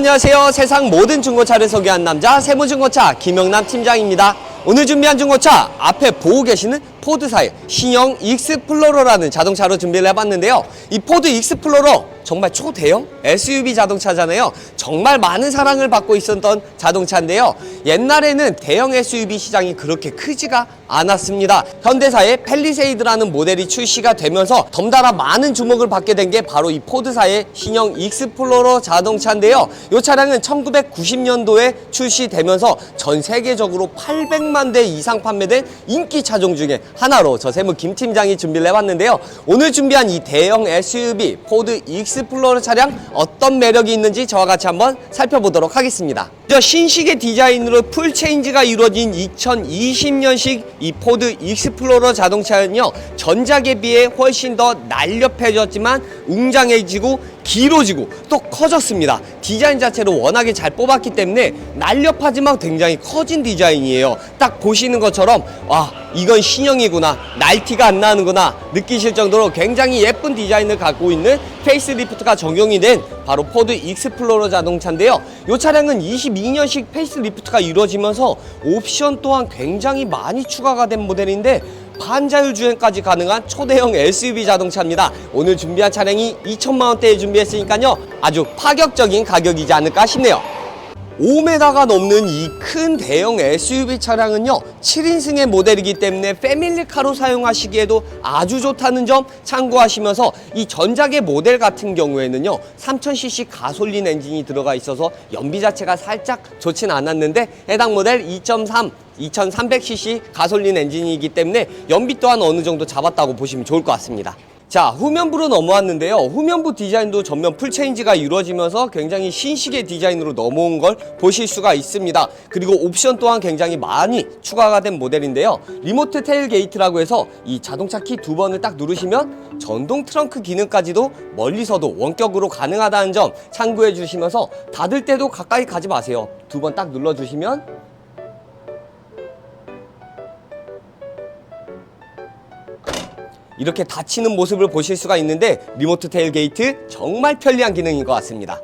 안녕하세요. 세상 모든 중고차를 소개한 남자 세무중고차 김영남 팀장입니다. 오늘 준비한 중고차 앞에 보고 계시는 포드사의 신형 익스플로러라는 자동차로 준비를 해봤는데요. 이 포드 익스플로러 정말 초대형 SUV 자동차잖아요. 정말 많은 사랑을 받고 있었던 자동차인데요. 옛날에는 대형 SUV 시장이 그렇게 크지가 않았습니다. 현대사의 펠리세이드라는 모델이 출시가 되면서 덤달아 많은 주목을 받게 된 게 바로 이 포드사의 신형 익스플로러 자동차인데요. 이 차량은 1990년도에 출시되면서 전 세계적으로 800만 대 이상 판매된 인기 차종 중에 하나로 저 세무 김 팀장이 준비를 해봤는데요. 오늘 준비한 이 대형 SUV 포드 익스플로러 차량 어떤 매력이 있는지 저와 같이 한번 살펴보도록 하겠습니다. 저 신식의 디자인으로 풀 체인지가 이루어진 2020년식 이 포드 익스플로러 자동차는요 전작에 비해 훨씬 더 날렵해졌지만 웅장해지고 길어지고 또 커졌습니다. 디자인 자체로 워낙에 잘 뽑았기 때문에 날렵하지만 굉장히 커진 디자인이에요. 딱 보시는 것처럼 와 이건 신형이구나 날티가 안 나는구나 느끼실 정도로 굉장히 예쁜 디자인을 갖고 있는 페이스리프트가 적용이 된 바로 포드 익스플로러 자동차인데요. 이 차량은 22년식 페이스리프트가 이루어지면서 옵션 또한 굉장히 많이 추가가 된 모델인데 반자율 주행까지 가능한 초대형 SUV 자동차입니다. 오늘 준비한 차량이 2천만 원대에 준비했으니까요. 아주 파격적인 가격이지 않을까 싶네요. 5m가 넘는 이 큰 대형 SUV 차량은요 7인승의 모델이기 때문에 패밀리카로 사용하시기에도 아주 좋다는 점 참고하시면서 이 전작의 모델 같은 경우에는요 3000cc 가솔린 엔진이 들어가 있어서 연비 자체가 살짝 좋진 않았는데 해당 모델 2.3 2300cc 가솔린 엔진이기 때문에 연비 또한 어느 정도 잡았다고 보시면 좋을 것 같습니다. 자 후면부로 넘어왔는데요. 후면부 디자인도 전면 풀체인지가 이루어지면서 굉장히 신식의 디자인으로 넘어온 걸 보실 수가 있습니다. 그리고 옵션 또한 굉장히 많이 추가가 된 모델인데요. 리모트 테일 게이트라고 해서 이 자동차 키 두 번을 딱 누르시면 전동 트렁크 기능까지도 멀리서도 원격으로 가능하다는 점 참고해 주시면서 닫을 때도 가까이 가지 마세요. 두 번 딱 눌러 주시면 이렇게 닫히는 모습을 보실 수가 있는데 리모트 테일 게이트 정말 편리한 기능인 것 같습니다.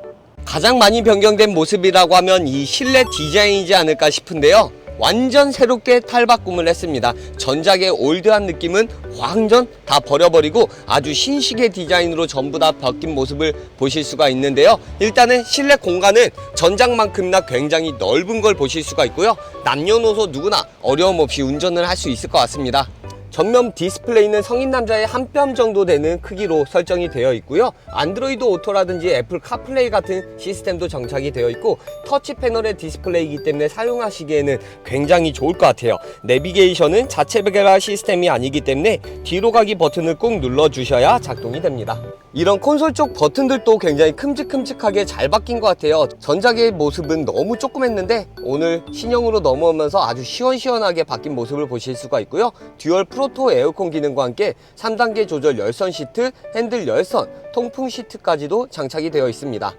가장 많이 변경된 모습이라고 하면 이 실내 디자인이지 않을까 싶은데요. 완전 새롭게 탈바꿈을 했습니다. 전작의 올드한 느낌은 완전 다 버려버리고 아주 신식의 디자인으로 전부 다 바뀐 모습을 보실 수가 있는데요. 일단은 실내 공간은 전작만큼이나 굉장히 넓은 걸 보실 수가 있고요. 남녀노소 누구나 어려움 없이 운전을 할 수 있을 것 같습니다. 전면 디스플레이는 성인 남자의 한 뼘 정도 되는 크기로 설정이 되어 있고요. 안드로이드 오토라든지 애플 카플레이 같은 시스템도 정착이 되어 있고 터치 패널의 디스플레이이기 때문에 사용하시기에는 굉장히 좋을 것 같아요. 내비게이션은 자체 배열 시스템이 아니기 때문에 뒤로 가기 버튼을 꾹 눌러 주셔야 작동이 됩니다. 이런 콘솔 쪽 버튼들도 굉장히 큼직큼직하게 잘 바뀐 것 같아요. 전작의 모습은 너무 조그맸는데 오늘 신형으로 넘어오면서 아주 시원시원하게 바뀐 모습을 보실 수가 있고요. 듀얼 프로 토 에어컨 기능과 함께 3단계 조절 열선 시트, 핸들 열선, 통풍 시트까지도 장착이 되어 있습니다.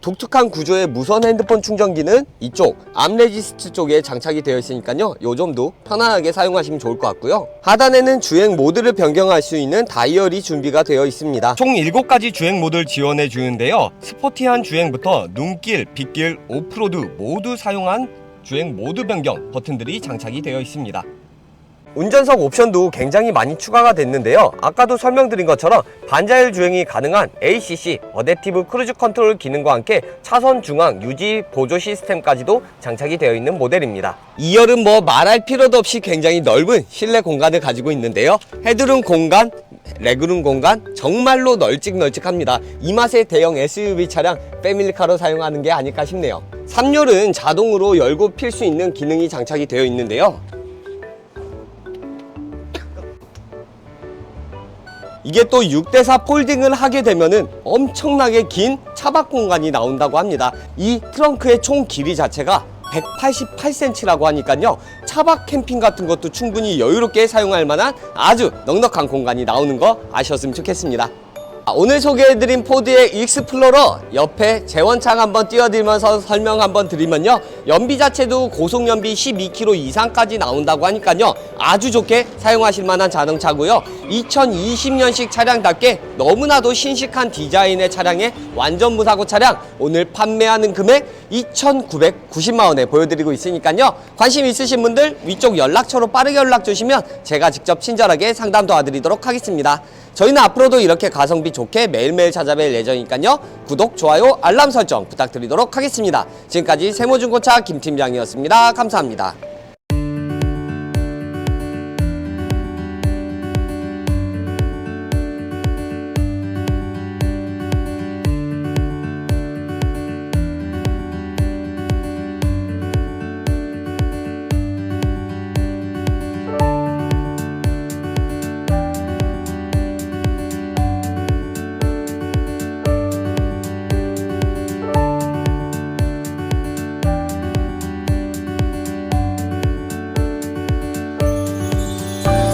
독특한 구조의 무선 핸드폰 충전기는 이쪽 암레지스트 쪽에 장착이 되어 있으니까요. 요 점도 편안하게 사용하시면 좋을 것 같고요. 하단에는 주행 모드를 변경할 수 있는 다이얼이 준비가 되어 있습니다. 총 7가지 주행 모드를 지원해 주는데요. 스포티한 주행부터 눈길, 빗길, 오프로드 모두 사용한 주행 모드 변경 버튼들이 장착이 되어 있습니다 운전석 옵션도 굉장히 많이 추가가 됐는데요. 아까도 설명드린 것처럼 반자율 주행이 가능한 ACC 어댑티브 크루즈 컨트롤 기능과 함께 차선 중앙 유지 보조 시스템까지도 장착이 되어 있는 모델입니다. 2열은 뭐 말할 필요도 없이 굉장히 넓은 실내 공간을 가지고 있는데요. 헤드룸 공간, 레그룸 공간 정말로 널찍널찍합니다. 이 맛의 대형 SUV 차량 패밀리카로 사용하는 게 아닐까 싶네요. 3열은 자동으로 열고 필 수 있는 기능이 장착이 되어 있는데요. 이게 또 6대4 폴딩을 하게 되면은 엄청나게 긴 차박 공간이 나온다고 합니다. 이 트렁크의 총 길이 자체가 188cm라고 하니까요. 차박 캠핑 같은 것도 충분히 여유롭게 사용할 만한 아주 넉넉한 공간이 나오는 거 아셨으면 좋겠습니다. 오늘 소개해드린 포드의 익스플로러 옆에 재원창 한번 띄워드리면서 설명 한번 드리면요. 연비 자체도 고속연비 12km 이상까지 나온다고 하니까요. 아주 좋게 사용하실 만한 자동차고요. 2020년식 차량답게 너무나도 신식한 디자인의 차량에 완전 무사고 차량 오늘 판매하는 금액 2,990만 원에 보여드리고 있으니까요. 관심 있으신 분들 위쪽 연락처로 빠르게 연락 주시면 제가 직접 친절하게 상담 도와드리도록 하겠습니다. 저희는 앞으로도 이렇게 가성비 좋게 매일매일 찾아뵐 예정이니까요. 구독, 좋아요, 알람 설정 부탁드리도록 하겠습니다. 지금까지 세모중고차 김팀장이었습니다. 감사합니다.